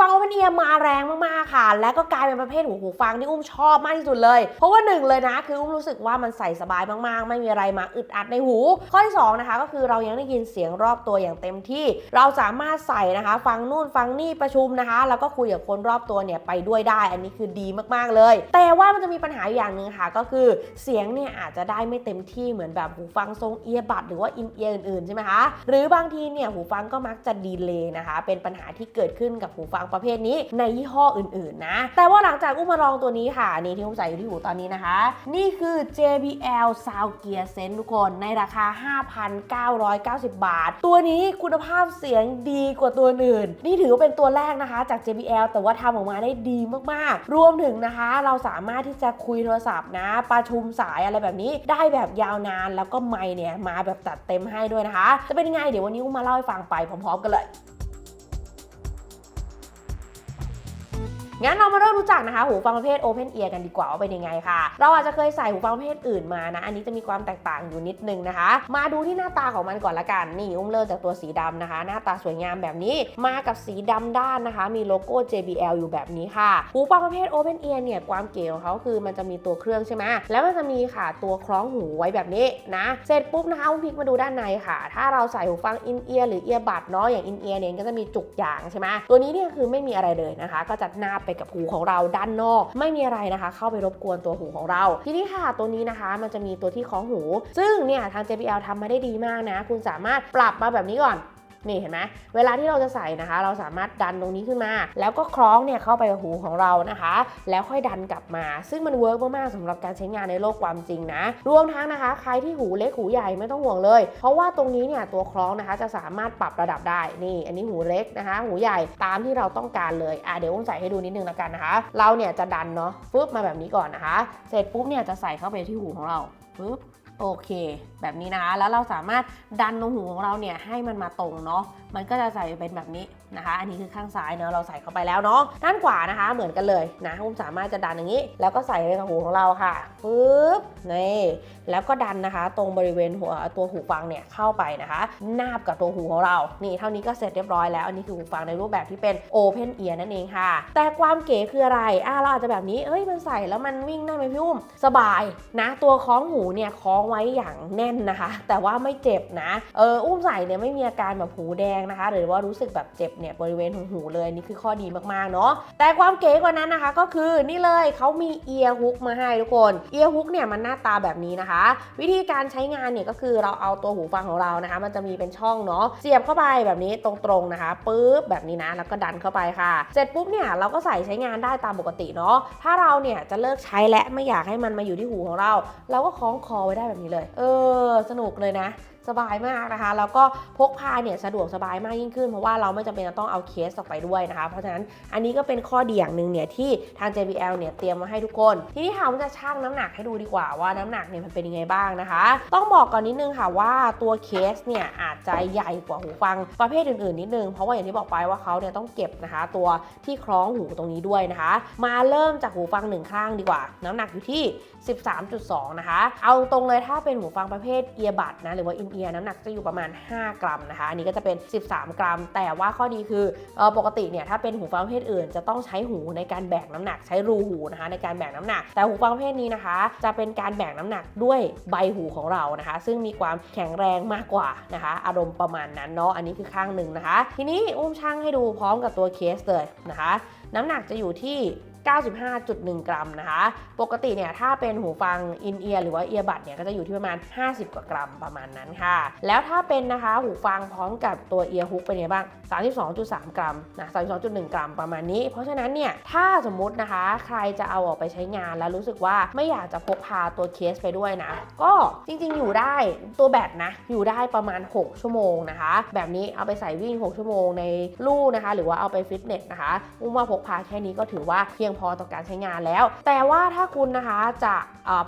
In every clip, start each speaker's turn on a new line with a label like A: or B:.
A: ฟัง Open Ear มาแรงมากๆค่ะ และก็กลายเป็นประเภทหูหูฟังที่อุ้มชอบมากที่สุดเลย เพราะว่าหนึ่งเลยนะคืออุ้มรู้สึกว่ามันใส่สบายมากๆ ไม่มีอะไรมาอึดอัดในหู ข้อที่สองนะคะก็คือเรายังได้ยินเสียงรอบตัวอย่างเต็มที่ เราสามารถใส่นะคะ ฟังนู่นฟังนี่ประชุมนะคะ แล้วก็คุยกับคนรอบตัวเนี่ยไปด้วยได้ อันนี้คือดีมากๆเลย แต่ว่ามันจะมีปัญหาอยู่อย่างหนึ่งค่ะก็คือเสียงเนี่ยอาจจะได้ไม่เต็มที่เหมือนแบบหูฟังทรงเอียบัดหรือว่าอินเอียอื่นๆใช่ไหมคะหรือบางทีเนี่ยหูฟังก็มักจะดีเลย์นะคะ เป็นปัญหาที่เกิดขึ้นกับหูฟังประเภทนี้ในยี่ห้ออื่นๆนะ แต่ว่าหลังจากอุ้มมาลองตัวนี้ค่ะ นี่ที่อุ้มใส่อยู่ที่หูตอนนี้นะคะ นี่คือ JBL Sound Gear Sense ทุกคนในราคา 5,990 บาท ตัวนี้คุณภาพเสียงดีกว่าตัวอื่น นี่ถือว่าเป็นตัวแรกนะคะจาก JBL แต่ว่าทำออกมาได้ดีมากๆ รวมถึงนะคะ เราสามารถที่จะคุยโทรศัพท์นะ ประชุมสายอะไรแบบนี้ได้แบบยาวนานแล้วก็ไมค์เนี่ยมาแบบจัดเต็มให้ด้วยนะคะ จะเป็นยังไงเดี๋ยววันนี้อุ้มมาเล่าให้ฟังไปพร้อมๆกันเลย งั้นเรามาเริ่มรู้จักนะคะ หูฟังประเภท Open Ear กันดีกว่าว่าเป็นยังไงค่ะ เราอาจจะเคยใส่หูฟังประเภทอื่นมานะ อันนี้จะมีความแตกต่างอยู่นิดนึงนะคะ มาดูที่หน้าตาของมันก่อนละกัน นี่อุ้มเริ่มจากตัวสีดำนะคะ หน้าตาสวยงามแบบนี้ มากับสีดำด้านนะคะ มีโลโก้ JBL อยู่แบบนี้ค่ะ หูฟังประเภท Open Ear เนี่ย ความเก๋ของเขาคือมันจะมีตัวเครื่องใช่ไหมแล้วมันจะมีค่ะตัวคล้องหูไว้แบบนี้นะ เสร็จปุ๊บนะคะอุ้มพลิกมาดูด้านในค่ะ ถ้าเราใส่หูฟัง in ear หรือ ear bud เนาะอย่าง in ear เนี่ยก็จะมีจุกยางใช่ไหมตัวนี้เนี่ยคือไม่มีอะไรเลยนะคะ ก็จะนาบไปกับหูของเราด้านนอก ไม่มีอะไรนะคะ เข้าไปรบกวนตัวหูของเรา ทีนี้ค่ะตัวนี้นะคะ มันจะมีตัวที่คล้องหู ซึ่งเนี่ยทาง JBL ทำมาได้ดีมากนะ คุณสามารถปรับมาแบบนี้ก่อน นี่เห็นไหมเวลาที่เราจะใส่นะคะ เราสามารถดันตรงนี้ขึ้นมา แล้วก็คล้องเนี่ยเข้าไปหูของเรานะคะ แล้วค่อยดันกลับมา ซึ่งมันเวิร์กมากๆสำหรับการใช้งานในโลกความจริงนะ รวมทั้งนะคะ ใครที่หูเล็กหูใหญ่ไม่ต้องห่วงเลย เพราะว่าตรงนี้เนี่ยตัวคล้องนะคะจะสามารถปรับระดับได้นี่ อันนี้หูเล็กนะคะ หูใหญ่ตามที่เราต้องการเลยอะเดี๋ยวอุ้มใส่ให้ดูนิดนึงแล้วกันนะคะ เราเนี่ยจะดันเนาะฟึบมาแบบนี้ก่อนนะคะ เสร็จปุ๊บเนี่ยจะใส่เข้าไปที่หูของเราปึ๊บ โอเค แบบนี้นะคะ แล้วเราสามารถดันตรงหูของเราเนี่ยให้มันมาตรงเนาะ มันก็จะใส่เป็นแบบนี้ นะคะ อันนี้คือข้างซ้ายเนาะเราใส่เข้าไปแล้วเนาะด้านขวานะคะ เหมือนกันเลยนะผมสามารถจะดันอย่างนี้ แล้วก็ใส่ไปกับหูของเราค่ะปึ๊บนี่แล้วก็ดันนะคะ ตรงบริเวณหัวตัวหูฟังเนี่ยเข้าไปนะคะ นาบกับตัวหูของเรา นี่เท่านี้ก็เสร็จเรียบร้อยแล้ว อันนี้คือหูฟังในรูปแบบที่เป็น Open Ear นั่นเองค่ะ แต่ความเก๋คืออะไรอ่าเราอาจจะแบบนี้เอ้ยมันใส่แล้วมันวิ่งได้ไหมพี่อุ้มสบายนะตัวคล้องหูเนี่ยคล้องไว้อย่างแน่นนะคะ แต่ว่าไม่เจ็บนะเอออุ้มใส่เนี่ยไม่มีอาการแบบหูแดงนะคะ หรือว่ารู้สึกแบบเจ็บเนี่ยบริเวณหูหูเลยนี่คือข้อดีมากๆเนาะแต่ความเก๋กว่านั้นนะคะก็คือนี่เลยเขามีเอียร์ฮุกมาให้ทุกคนเอียร์ฮุกเนี่ยมันหน้าตาแบบนี้นะคะ วิธีการใช้งานเนี่ยก็คือเราเอาตัวหูฟังของเรานะคะ มันจะมีเป็นช่องเนาะเสียบเข้าไปแบบนี้ตรงๆนะคะปุ๊บแบบนี้นะแล้วก็ดันเข้าไปค่ะ เสร็จปุ๊บเนี่ยเราก็ใส่ใช้งานได้ตามปกติเนาะถ้าเราเนี่ยจะเลิกใช้และไม่อยากให้มันมาอยู่ที่หูของเรา เราก็คล้องคอไว้ได้แบบนี้เลย เออ สนุกเลยนะ สบายมากนะคะ แล้วก็พกพาเนี่ยสะดวกสบายมากยิ่งขึ้น เพราะว่าเราไม่จำเป็นจะต้องเอาเคสออกไปด้วยนะคะ เพราะฉะนั้นอันนี้ก็เป็นข้อดีอย่างหนึ่งเนี่ยที่ทาง JBL เนี่ยเตรียมมาให้ทุกคน ทีนี้ค่ะผมจะชั่งน้ำหนักให้ดูดีกว่าว่าน้ำหนักเนี่ยมันเป็นยังไงบ้างนะคะ ต้องบอกก่อนนิดนึงค่ะว่าตัวเคสเนี่ยอาจจะใหญ่กว่าหูฟังประเภทอื่นๆนิดนึง เพราะว่าอย่างที่บอกไปว่าเขาเนี่ยต้องเก็บนะคะ ตัวที่คล้องหูตรงนี้ด้วยนะคะ มาเริ่มจากหูฟังหนึ่งข้างดีกว่า น้ำหนักอยู่ที่ 13.2 นะคะ เอาตรงเลยถ้าเป็นหูฟังประเภทเอียบัดนะหรือว่าอินเอียน้ำหนักจะอยู่ประมาณ 5 กรัมนะคะ อันนี้ก็จะเป็น 13 กรัม แต่ว่าข้อดีคือปกติเนี่ยถ้าเป็นหูฟังประเภทอื่น จะต้องใช้หูในการแบกน้ำหนักใช้รูหูนะคะในการแบกน้ำหนัก แต่หูฟังประเภทนี้นะคะ จะเป็นการแบกน้ำหนักด้วยใบหูของเรานะคะ ซึ่งมีความแข็งแรงมากกว่านะคะ อารมณ์ประมาณนั้นเนาะอันนี้คือข้างหนึ่งนะคะ ทีนี้อุ้มช่างให้ดูพร้อมกับตัวเคสเลยนะคะ น้ำหนักจะอยู่ที่ 95.1 กรัมนะคะ ปกติเนี่ยถ้าเป็นหูฟังอินเอียร์หรือว่าเอียบัดเนี่ยก็จะอยู่ที่ประมาณ 50 กว่ากรัมประมาณนั้นค่ะ แล้วถ้าเป็นนะคะหูฟังพร้อมกับตัวเอียร์ฮุกเป็นไงบ้าง 32.3 กรัมนะ32.1 กรัมประมาณนี้ เพราะฉะนั้นเนี่ยถ้าสมมุตินะคะ ใครจะเอาออกไปใช้งานแล้วรู้สึกว่าไม่อยากจะพกพาตัวเคสไปด้วยนะ ก็จริงๆอยู่ได้ตัวแบตนะ อยู่ได้ประมาณ 6 ชั่วโมงนะคะ แบบนี้เอาไปใส่วิ่ง 6 ชั่วโมงในลู่นะคะ หรือว่าเอาไปฟิตเนสนะคะอุ้มว่าพกพาแค่นี้ก็ถือว่าเพียงพอต่อการใช้งานแล้ว แต่ว่าถ้าคุณนะคะจะ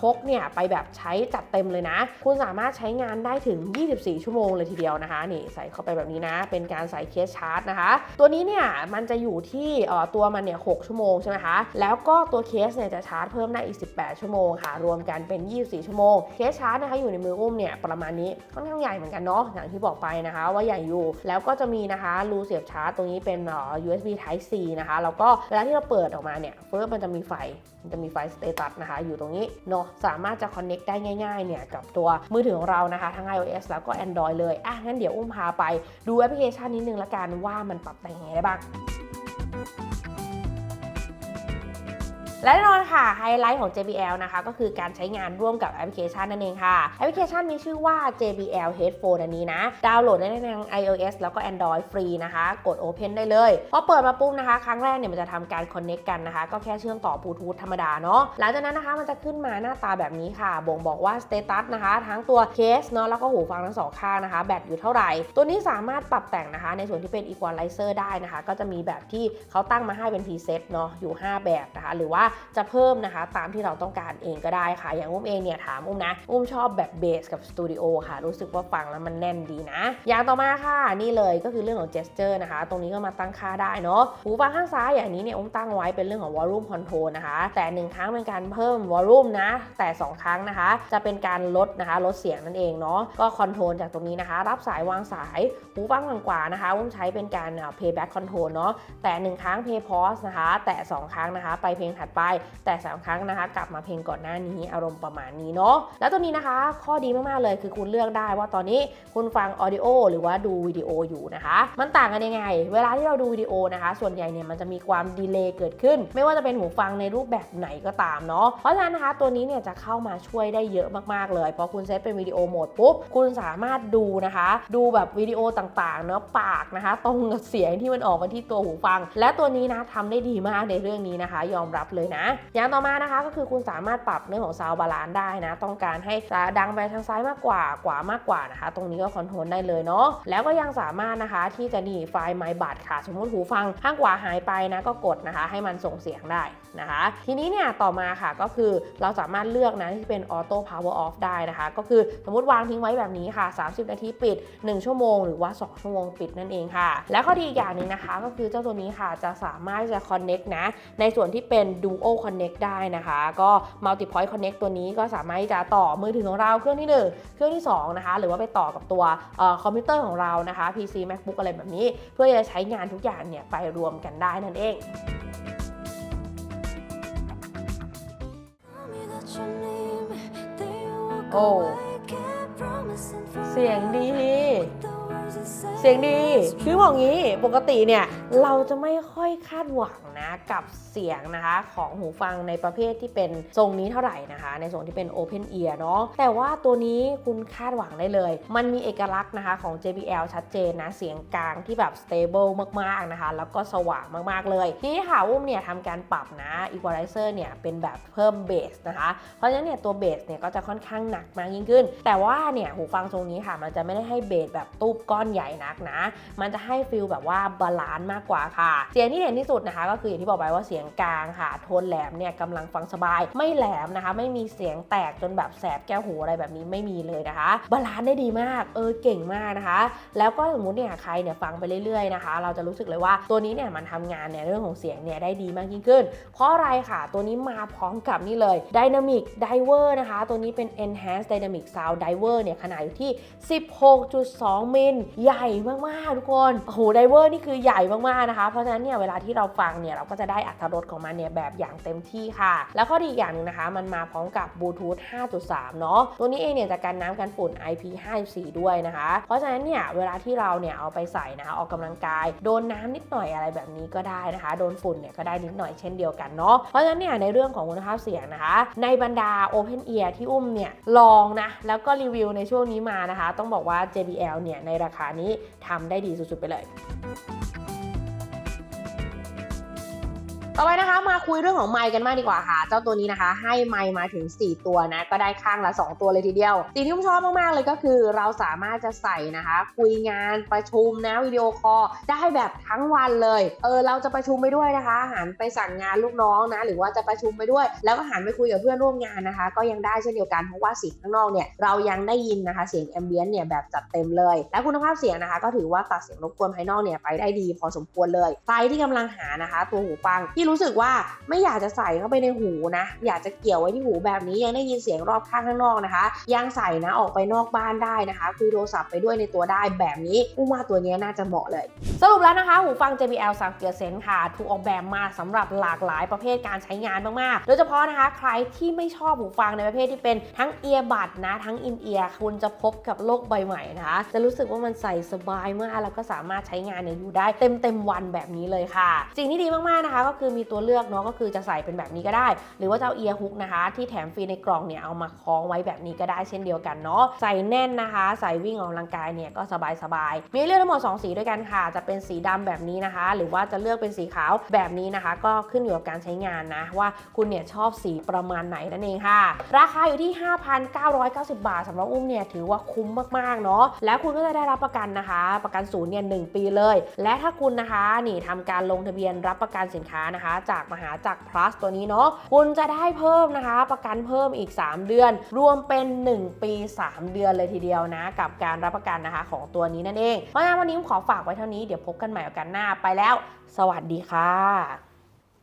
A: พกเนี่ยไปแบบใช้จัดเต็มเลยนะ คุณสามารถใช้งานได้ถึง 24 ชั่วโมงเลยทีเดียวนะคะนี่ใส่เข้าไปแบบนี้นะ เป็นการใส่เคสชาร์จนะคะ ตัวนี้เนี่ยมันจะอยู่ที่ตัวมันเนี่ย 6 ชั่วโมงใช่ไหมคะแล้วก็ตัวเคสเนี่ยจะชาร์จเพิ่มได้อีก 18 ชั่วโมงค่ะ รวมกันเป็น 24 ชั่วโมง เคสชาร์จนะคะอยู่ในมืออุ้มเนี่ยประมาณนี้ค่อนข้างใหญ่เหมือนกันเนาะอย่างที่บอกไปนะคะ ว่าใหญ่อยู่แล้วก็จะมีนะคะรูเสียบชาร์จตรงนี้เป็นอ่อ USB Type C นะคะแล้วก็เวลาที่เราเปิดออกมาเนี่ยเฟิร์มันจะมีไฟ มันจะมีไฟสเตตัสนะคะ อยู่ตรงนี้เนาะสามารถจะคอนเน็กได้ง่ายๆเนี่ยกับตัวมือถือของเรานะคะ ทั้ง iOS แล้วก็ Android เลย อะ งั้นเดี๋ยวอุ้มพาไปดูแอปพลิเคชันนิดนึงละกันว่ามันปรับแต่งยังไงได้บ้าง และแน่นอนค่ะไฮไลท์ของ JBL นะคะก็คือการใช้งานร่วมกับแอปพลิเคชันนั่นเองค่ะ แอปพลิเคชันมีชื่อว่า JBL Headphone อันนี้นะ ดาวน์โหลดได้ในทาง iOS แล้วก็ Android ฟรีนะคะ กด Open ได้เลยพอเปิดมาปุ๊บนะคะ ครั้งแรกเนี่ยมันจะทำการ Connect กันนะคะ ก็แค่เชื่อมต่อบลูทูธธรรมดาเนาะหลังจากนั้นนะคะมันจะขึ้นมาหน้าตาแบบนี้ค่ะ บ่งบอกว่า Status นะคะ ทั้งตัวเคสเนาะแล้วก็หูฟังทั้งสองข้างนะคะ แบตอยู่เท่าไหร่ ตัวนี้สามารถปรับแต่งนะคะ ในส่วนที่เป็น Equalizer ได้นะคะ ก็จะมีแบบที่เขาตั้งมาให้เป็น preset เนาะอยู่ 5 แบบนะคะ หรือว่าจะเพิ่มนะคะ ตามที่เราต้องการเองก็ได้ค่ะ อย่างอุ้มเองเนี่ยถามอุ้มนะ อุ้มชอบแบบเบสกับสตูดิโอค่ะ รู้สึกว่าฟังแล้วมันแน่นดีนะ อย่างต่อมาค่ะนี่เลยก็คือเรื่องของ gesture นะคะ ตรงนี้ก็มาตั้งค่าได้เนาะหูฟังข้างซ้ายอย่างนี้เนี่ยอุ้มตั้งไว้เป็นเรื่องของ volume control นะคะ แต่หนึ่งครั้งเป็นการเพิ่ม volume นะ แต่ 2 ครั้งนะคะ จะเป็นการลดนะคะ ลดเสียงนั่นเองเนาะก็คอนโทรลจากตรงนี้นะคะ รับสายวางสาย หูฟังฝั่งขวานะคะอุ้มใช้เป็นการอ่า playback control เนาะแต่หนึ่งครั้ง play pause นะคะ แต่สองครั้งนะคะ ไปเพลงถัดไปแต่สามครั้งนะคะ กลับมาเพลงก่อนหน้านี้อารมณ์ประมาณนี้เนาะแล้วตัวนี้นะคะ ข้อดีมาก ๆ เลยคือคุณเลือกได้ว่าตอนนี้คุณฟังออดิโอหรือว่าดูวิดีโออยู่นะคะ มันต่างกันยังไง เวลาที่เราดูวิดีโอนะคะ ส่วนใหญ่เนี่ยมันจะมีความดีเลย์เกิดขึ้น ไม่ว่าจะเป็นหูฟังในรูปแบบไหนก็ตามเนาะเพราะฉะนั้นนะคะตัวนี้เนี่ยจะเข้ามาช่วยได้เยอะมากๆเลยพอคุณเซตเป็นวิดีโอโหมดปุ๊บคุณสามารถดูนะคะ ดูแบบวิดีโอต่างๆเนาะปากนะคะ ตรงกับเสียงที่มันออกมาที่ตัวหูฟัง และตัวนี้นะทำได้ดีมากในเรื่องนี้นะคะ ยอมรับเลยนะ อย่างต่อมานะคะก็คือคุณสามารถปรับเรื่องของซาวบาลานได้นะ ต้องการให้ดังไปทางซ้ายมากกว่าขวามากกว่านะคะ ตรงนี้ก็คอนโทรลได้เลยเนาะแล้วก็ยังสามารถนะคะที่จะดีไฟล์ My b u d ค่ะ สมมติหูฟังข้างขวาหายไปนะก็กดนะคะ ให้มันส่งเสียงได้นะคะ ทีนี้เนี่ยต่อมาค่ะก็คือเราสามารถเลือกนะที่เป็น Auto Power Off ได้นะคะ ก็คือสมมติวางทิ้งไว้แบบนี้ค่ะ 30 นาทีปิด 1 ชั่วโมง หรือว่า 2 ชั่วโมงปิดนั่นเองค่ะ และข้อดีอีกอย่างหนึ่งนะคะ ก็คือเจ้าตัวนี้ค่ะจะสามารถจะ Connect นะในส่วนที่เป็น Duo Connect ได้นะคะ ก็ Multi Point Connect ตัวนี้ก็สามารถที่จะต่อมือถือของเราเครื่องที่ 1 เครื่องที่ 2 นะคะ หรือว่าไปต่อกับตัวเอ่อคอมพิวเตอร์ของเรานะคะ PC MacBook อะไรแบบนี้ เพื่อจะใช้งานทุกอย่างเนี่ยไปรวมกันได้นั่นเอง โอ้ เสียงดี เสียงดีคือบอกงี้ปกติเนี่ยเราจะไม่ค่อยคาดหวังนะกับเสียงนะคะ ของหูฟังในประเภทที่เป็นทรงนี้เท่าไหร่นะคะ ในส่วนที่เป็น Open Ear เนาะแต่ว่าตัวนี้คุณคาดหวังได้เลย มันมีเอกลักษณ์นะคะของ JBL ชัดเจนนะเสียงกลางที่แบบ stable มากๆนะคะ แล้วก็สว่างมากๆเลยทีนี้ค่ะอุ้มเนี่ยทำการปรับนะ Equalizer เนี่ยเป็นแบบเพิ่มเบสนะคะเพราะฉะนั้นเนี่ยตัวเบสเนี่ยก็จะค่อนข้างหนักมากยิ่งขึ้น แต่ว่าเนี่ยหูฟังทรงนี้ค่ะมันจะไม่ได้ให้เบสแบบตู้ก้อนอนใหญ่นักนะ มันจะให้ฟิลแบบว่าบาลานซ์มากกว่าค่ะ เสียงที่เด่นที่สุดนะคะ ก็คืออย่างที่บอกไปว่าเสียงกลางค่ะ โทนแหลมเนี่ยกำลังฟังสบาย ไม่แหลมนะคะ ไม่มีเสียงแตกจนแบบแสบแก้วหูอะไรแบบนี้ไม่มีเลยนะคะ บาลานซ์ได้ดีมาก เออเก่งมากนะคะ แล้วก็สมมติเนี่ยใครเนี่ยฟังไปเรื่อยๆนะคะ เราจะรู้สึกเลยว่าตัวนี้เนี่ยมันทำงานในเรื่องของเสียงเนี่ยได้ดีมากยิ่งขึ้น เพราะอะไรค่ะตัวนี้มาพร้อมกับนี่เลย Dynamic Diver นะคะ ตัวนี้เป็น Enhanced Dynamic Sound Diver เนี่ยขนาดอยู่ที่ 16.2 มิลใหญ่มากๆทุกคนโอ้โห Diver นี่คือใหญ่มากๆนะคะ เพราะฉะนั้นเนี่ยเวลาที่เราฟังเนี่ยเราก็จะได้อัตรสของมันเนี่ยแบบอย่างเต็มที่ค่ะ แล้วข้อดีอีกอย่างหนึงนะคะ มันมาพร้อมกับบลูทูธ 5.3 เนาะตัวนี้เองเนี่ยจะกันน้ำกันฝุ่น IP54 ด้วยนะคะ เพราะฉะนั้นเนี่ยเวลาที่เราเนี่ยเอาไปใส่นะคะออกกำลังกาย โดนน้ำนิดหน่อยอะไรแบบนี้ก็ได้นะคะ โดนฝุ่นเนี่ยก็ได้นิดหน่อยเช่นเดียวกันเนาะเพราะฉะนั้นเนี่ยในเรื่องของคุณภาพเสียงนะคะ ในบรรดา Open Ear ที่อุ้มเนี่ยลองนะแล้วก็รีวิวในช่วงนี้มานะคะ ต้องบอกว่า JBL เนี่ยในราคานี้ทำได้ดีสุดๆไปเลย ต่อไปนะคะมาคุยเรื่องของไมค์กันมากดีกว่าค่ะ เจ้าตัวนี้นะคะ ให้ไมค์มาถึง 4 ตัวนะ ก็ได้ข้างละ 2 ตัวเลยทีเดียวสิ่งที่ผมชอบมากๆเลยก็คือ เราสามารถจะใส่นะคะ คุยงานประชุมนะวิดีโอคอลได้แบบทั้งวันเลยเออเราจะประชุมไปด้วยนะคะหันไปสั่งงานลูกน้องนะ หรือว่าจะประชุมไปด้วย แล้วก็หันไปคุยกับเพื่อนร่วมงานนะคะ ก็ยังได้เช่นเดียวกันเพราะว่าเสียงข้างนอกเนี่ยเรายังได้ยินนะคะเสียงแอมเบียนเนี่ยแบบจัดเต็มเลย และคุณภาพเสียงนะคะ ก็ถือว่าตัดเสียงรบกวนภายนอกเนี่ยไปได้ดีพอสมควรเลยใครที่กำลังหานะคะ ตัวหูฟังที่รู้สึกว่าไม่อยากจะใส่เข้าไปในหูนะ อยากจะเกี่ยวไว้ที่หูแบบนี้ยังได้ยินเสียงรอบข้างข้างนอกนะคะ ยังใส่นะออกไปนอกบ้านได้นะคะ คุยโทรศัพท์ไปด้วยในตัวได้แบบนี้อุ้มว่าตัวนี้น่าจะเหมาะเลย สรุปแล้วนะคะ หูฟัง JBL 3 g e a r Sense ค่ะ ถูกออกแบบมาสำหรับหลากหลายประเภทการใช้งานมากๆ โดยเฉพาะนะคะ ใครที่ไม่ชอบหูฟังในประเภทที่เป็นทั้งเอียบัดนะทั้งอินเอียร์คุณจะพบกับโลกใบใหม่นะคะ จะรู้สึกว่ามันใส่สบายมากแล้วก็สามารถใช้งานเนี่ยอยู่ได้เต็มเต็มวันแบบนี้เลยค่ะสิ่งที่ดีมากๆนะคะ ก็คือมีตัวเลือกเนาะก็คือจะใส่เป็นแบบนี้ก็ได้ หรือว่าจะเอาเอียร์ฮุกนะคะ ที่แถมฟรีในกล่องเนี่ยเอามาคล้องไว้แบบนี้ก็ได้เช่นเดียวกันเนาะใส่แน่นนะคะ ใส่วิ่งออกกำลังกายเนี่ยก็สบายๆมีให้เลือกทั้งหมด 2 สีด้วยกันค่ะ จะเป็นสีดำแบบนี้นะคะ หรือว่าจะเลือกเป็นสีขาวแบบนี้นะคะ ก็ขึ้นอยู่กับการใช้งานนะ ว่าคุณเนี่ยชอบสีประมาณไหนนั่นเองค่ะ ราคาอยู่ที่ 5,990 บาทสำหรับอุ้มเนี่ยถือว่าคุ้มมากๆเนาะแล้วคุณก็จะได้รับประกันนะคะ ประกันศูนย์เนี่ยหนึ่งปีเลย และถ้าคุณนะคะนี่ทำการลงทะเบียนรับประกันสินค้านะคะจากมหาจักร plus ตัวนี้เนาะคุณจะได้เพิ่มนะคะ ประกันเพิ่มอีก 3 เดือน รวมเป็น 1 ปี 3 เดือนเลยทีเดียวนะ กับการรับประกันนะคะของตัวนี้นั่นเองเพราะงั้นวันนี้ผมขอฝากไว้เท่านี้เดี๋ยวพบกันใหม่โอกาสหน้าไปแล้ว สวัสดีค่ะ